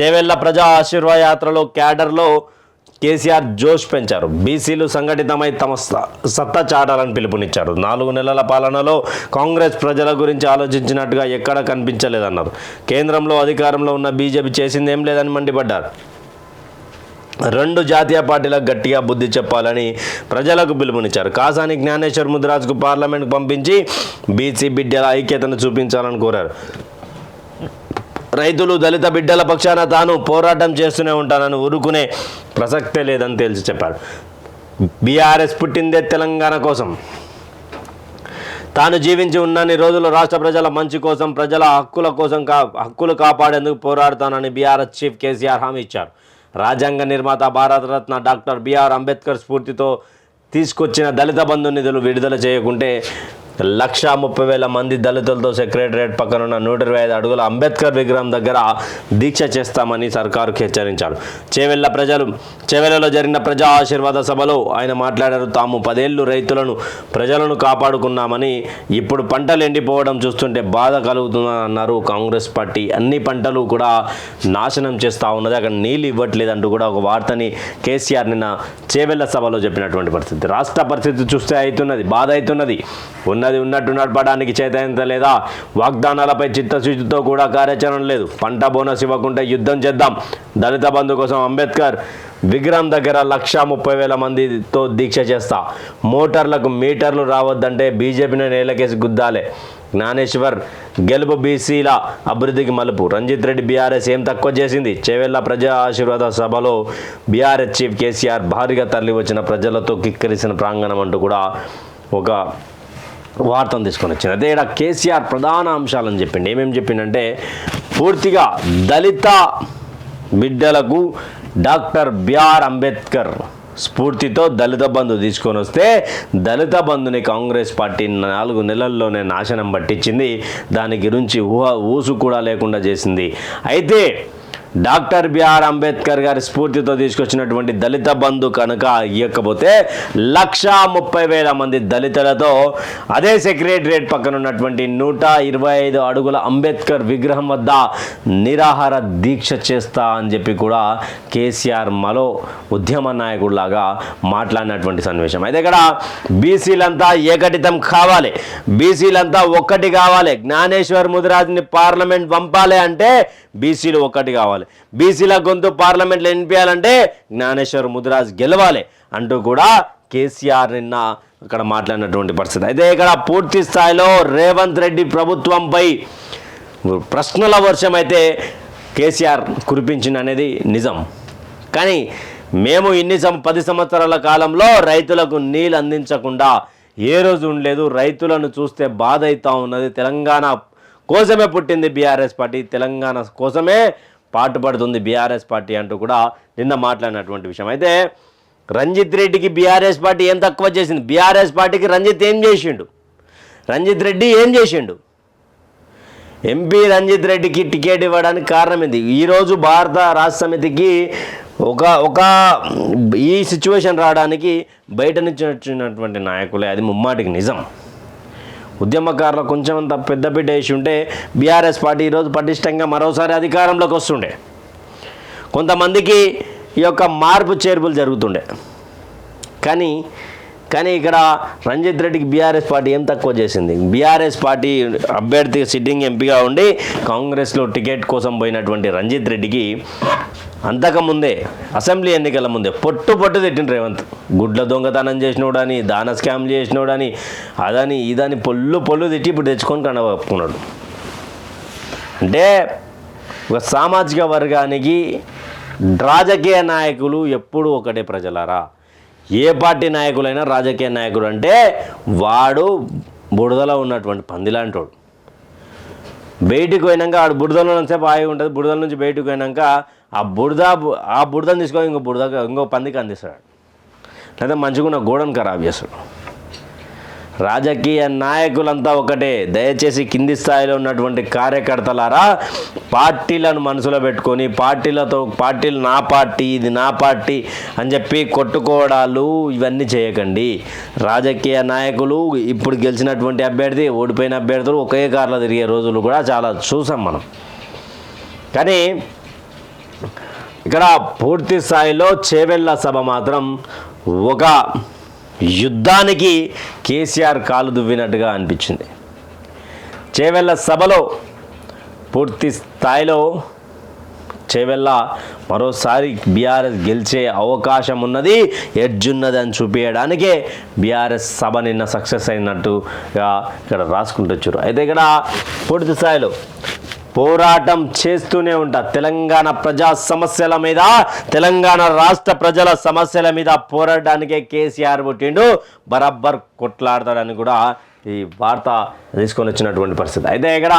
చేవెళ్ళ ప్రజా ఆశీర్వయాత్రలో క్యాడర్లో కేసీఆర్ జోష్ పెంచారు. బీసీలు సంఘటితమై తమ స- సత్తా చాటాలని పిలుపునిచ్చారు. నాలుగు నెలల పాలనలో కాంగ్రెస్ ప్రజల గురించి ఆలోచించినట్టుగా ఎక్కడ కనిపించలేదన్నారు. కేంద్రంలో అధికారంలో ఉన్న బీజేపీ చేసిందేం లేదని మండిపడ్డారు. రెండు జాతీయ పార్టీలకు గట్టిగా బుద్ధి చెప్పాలని ప్రజలకు పిలుపునిచ్చారు. కాసాని జ్ఞానేశ్వర్ ముద్రాజ్కు పార్లమెంట్కు పంపించి బీసీ బిడ్డల ఐక్యతను చూపించాలని కోరారు. రైతులు దళిత బిడ్డల పక్షాన తాను పోరాటం చేస్తూనే ఉంటానని ఊరుకునే ప్రసక్తే లేదని తేల్చి చెప్పారు బీఆర్ఎస్ పుట్టిందే తెలంగాణ కోసం. తాను జీవించి ఉన్నన్ని రోజులు రాష్ట్ర ప్రజల మంచి కోసం ప్రజల హక్కుల కోసం కా హక్కులు కాపాడేందుకు పోరాడుతానని బీఆర్ఎస్ చీఫ్ కేసీఆర్ హామీ ఇచ్చారు. రాజ్యాంగ నిర్మాత భారతరత్న డాక్టర్ బీఆర్ అంబేద్కర్ స్ఫూర్తితో తీసుకొచ్చిన దళిత బంధు నిధులు విడుదల చేయకుంటే లక్ష ముప్పై వేల మంది దళితులతో సెక్రటరియట్ పక్కనున్న నూట ఇరవై ఐదు అడుగుల అంబేద్కర్ విగ్రహం దగ్గర దీక్ష చేస్తామని సర్కారుకు హెచ్చరించారు. చేవెళ్ళ ప్రజలు చేవెళ్ళలో జరిగిన ప్రజా ఆశీర్వాద సభలో ఆయన మాట్లాడారు తాము పదేళ్ళు రైతులను ప్రజలను కాపాడుకున్నామని ఇప్పుడు పంటలు ఎండిపోవడం చూస్తుంటే బాధ కలుగుతుందని అన్నారు కాంగ్రెస్ పార్టీ. అన్ని పంటలు కూడా నాశనం చేస్తూ ఉన్నది అక్కడ నీళ్ళు ఇవ్వట్లేదంటూ కూడా ఒక వార్తని కేసీఆర్ నిన్న చేవెళ్ళ సభలో చెప్పినటువంటి పరిస్థితి. రాష్ట్ర పరిస్థితి చూస్తే అవుతున్నది బాధ అవుతున్నది ఉన్నది ఉన్నట్టు నడపడానికి చేతనంత లేదా? వాగ్దానాలపై చిత్తశుద్ధితో కూడా కార్యాచరణ లేదు. పంట బోనస్ ఇవ్వకుంటే యుద్ధం చేద్దాం. దళిత బంధు కోసం అంబేద్కర్ విగ్రహం దగ్గర లక్ష ముప్పై వేల మందితో దీక్ష చేస్తా. మోటార్లకు మీటర్లు రావద్దంటే బీజేపీని నేలకేసి గుద్దాలే. జ్ఞానేశ్వర్ గెలుపు బీసీల అభివృద్ధికి మలుపు. రంజిత్ రెడ్డి బీఆర్ఎస్ ఏం తక్కువ చేసింది? చేవెళ్ళ ప్రజా ఆశీర్వాద సభలో బీఆర్ఎస్ చీఫ్ కేసీఆర్ భారీగా తరలి వచ్చిన ప్రజలతో కిక్కిరిసిన ప్రాంగణం అంటూ కూడా ఒక వార్తను తీసుకొని వచ్చింది. అదే ఇక్కడ కేసీఆర్ ప్రధాన అంశాలని చెప్పిండి. ఏమేమి చెప్పిండంటే పూర్తిగా దళిత బిడ్డలకు డాక్టర్ బిఆర్ అంబేద్కర్ స్ఫూర్తితో దళిత బంధు తీసుకొని వస్తే దళిత బంధుని కాంగ్రెస్ పార్టీ నాలుగు నెలల్లోనే నాశనం పట్టించింది. దాని గురించి ఊహ ఊసు కూడా లేకుండా చేసింది. అయితే డాక్టర్ బిఆర్ అంబేద్కర్ గారి స్ఫూర్తితో తీసుకొచ్చినటువంటి దళిత బంధు కనుక ఇవ్వకపోతే లక్ష ముప్పై వేల మంది దళితులతో అదే సెక్రటరియట్ పక్కన ఉన్నటువంటి నూట ఇరవై ఐదు అడుగుల అంబేద్కర్ విగ్రహం వద్ద నిరాహార దీక్ష చేస్తా అని చెప్పి కూడా కేసీఆర్ మలో ఉద్యమ నాయకుడిలాగా మాట్లాడినటువంటి సన్నివేశం. అయితే ఇక్కడ బీసీలంతా ఏకటితం కావాలి. బీసీలంతా ఒక్కటి కావాలి. జ్ఞానేశ్వర్ ముదిరాజ్ని పార్లమెంట్ పంపాలి అంటే బీసీలు ఒక్కటి కావాలి. బీసీల గొంతు పార్లమెంట్లో ఎన్పియాలంటే జ్ఞానేశ్వర్ ముదిరాజ్ గెలవాలి అంటూ కూడా కేసీఆర్ నిన్న ఇక్కడ మాట్లాడినటువంటి పరిస్థితి. అయితే ఇక్కడ పూర్తి స్థాయిలో రేవంత్ రెడ్డి ప్రభుత్వంపై ప్రశ్నల వర్షం అయితే కేసీఆర్ కురిపించింది అనేది నిజం. కానీ మేము ఇన్ని సం పది సంవత్సరాల కాలంలో రైతులకు నీళ్ళు అందించకుండా ఏ రోజు ఉండలేదు. రైతులను చూస్తే బాధ అవుతూ ఉన్నది. తెలంగాణ కోసమే పుట్టింది బీఆర్ఎస్ పార్టీ. తెలంగాణ కోసమే పాటుపడుతుంది బీఆర్ఎస్ పార్టీ అంటూ కూడా నిన్న మాట్లాడినటువంటి విషయం. అయితే రంజిత్ రెడ్డికి బీఆర్ఎస్ పార్టీ ఏం తక్కువ చేసింది? బీఆర్ఎస్ పార్టీకి రంజిత్ ఏం చేసిండు? రంజిత్ రెడ్డి ఏం చేసిండు? ఎంపీ రంజిత్ రెడ్డికి టికెట్ ఇవ్వడానికి కారణం ఏంది? ఈరోజు భారత రాష్ట్ర సమితికి ఒక ఒక ఈ సిచ్యువేషన్ రావడానికి బయట నుంచి వచ్చినటువంటి నాయకులే. అది ముమ్మాటికి నిజం. ఉద్యమకారులు కొంచెం అంత పెద్ద బిడ్డ వేసి ఉంటే బీఆర్ఎస్ పార్టీ ఈరోజు పటిష్టంగా మరోసారి అధికారంలోకి వస్తుండే. కొంతమందికి ఈ యొక్క మార్పు చేర్పులు జరుగుతుండే. కానీ కానీ ఇక్కడ రంజిత్ రెడ్డికి బీఆర్ఎస్ పార్టీ ఏం తక్కువ చేసింది? బీఆర్ఎస్ పార్టీ అభ్యర్థి సిట్టింగ్ ఎంపీగా ఉండి కాంగ్రెస్లో టికెట్ కోసం పోయినటువంటి రంజిత్ రెడ్డికి అంతకుముందే అసెంబ్లీ ఎన్నికల ముందే పొట్టు పొట్టు తిట్టిన రేవంత్. గుడ్ల దొంగతనం చేసినోడని దాన స్కామ్ చేసినోడని అదని ఇదని పొల్లు పొల్లు తిట్టి ఇప్పుడు తెచ్చుకొని కనబప్పుకున్నాడు అంటే ఒక సామాజిక వర్గానికి రాజకీయ నాయకులు ఎప్పుడూ ఒకటే ప్రజలారా? ఏ పార్టీ నాయకులైనా రాజకీయ నాయకుడు అంటే వాడు బుడదలో ఉన్నటువంటి పందిలాంటోడు బయటికి పోయినాక ఆడు బుడదలో సేపు ఆగి ఉంటుంది బుడదల నుంచి బయటకు పోయినాక ఆ బురద ఆ బుడదని తీసుకొని ఇంకో బుడద ఇంకో పందికి అందిస్తాడు. లేదా మంచిగా ఉన్న గోడను ఖరాబ్ చేస్తాడు. రాజకీయ నాయకులంతా ఒకటే దయచేసి కింది స్థాయిలో ఉన్నటువంటి కార్యకర్తలారా పార్టీలను మనసులో పెట్టుకొని పార్టీలతో పార్టీలు నా పార్టీ ఇది నా పార్టీ అని చెప్పి కొట్టుకోవడాలు ఇవన్నీ చేయకండి. రాజకీయ నాయకులు ఇప్పుడు గెలిచినటువంటి అభ్యర్థి ఓడిపోయిన అభ్యర్థులు ఒకే కార్లో తిరిగే రోజులు కూడా చాలా చూసాం మనం. కానీ ఇక్కడ పూర్తి స్థాయిలో చేవెళ్ళ సభ మాత్రం ఒక యుద్ధానికి కేసీఆర్ కాలు దువ్వినట్టుగా అనిపించింది. చేవెళ్ళ సభలో పూర్తి స్థాయిలో చేవెళ్ళ మరోసారి బీఆర్ఎస్ గెలిచే అవకాశం ఉన్నది ఎడ్జ్ ఉన్నది అని చూపించడానికే బీఆర్ఎస్ సభ నిన్న సక్సెస్ అయినట్టుగా ఇక్కడ రాసుకుంటూ వచ్చారు. అయితే ఇక్కడ పూర్తి స్థాయిలో పోరాటం చేస్తూనే ఉంటా. తెలంగాణ ప్రజా సమస్యల మీద తెలంగాణ రాష్ట్ర ప్రజల సమస్యల మీద పోరాడడానికే కేసీఆర్ పుట్టిండు. బరబ్బర్ కొట్లాడతాడని కూడా ఈ వార్త తీసుకొని వచ్చినటువంటి పరిస్థితి. అయితే ఇక్కడ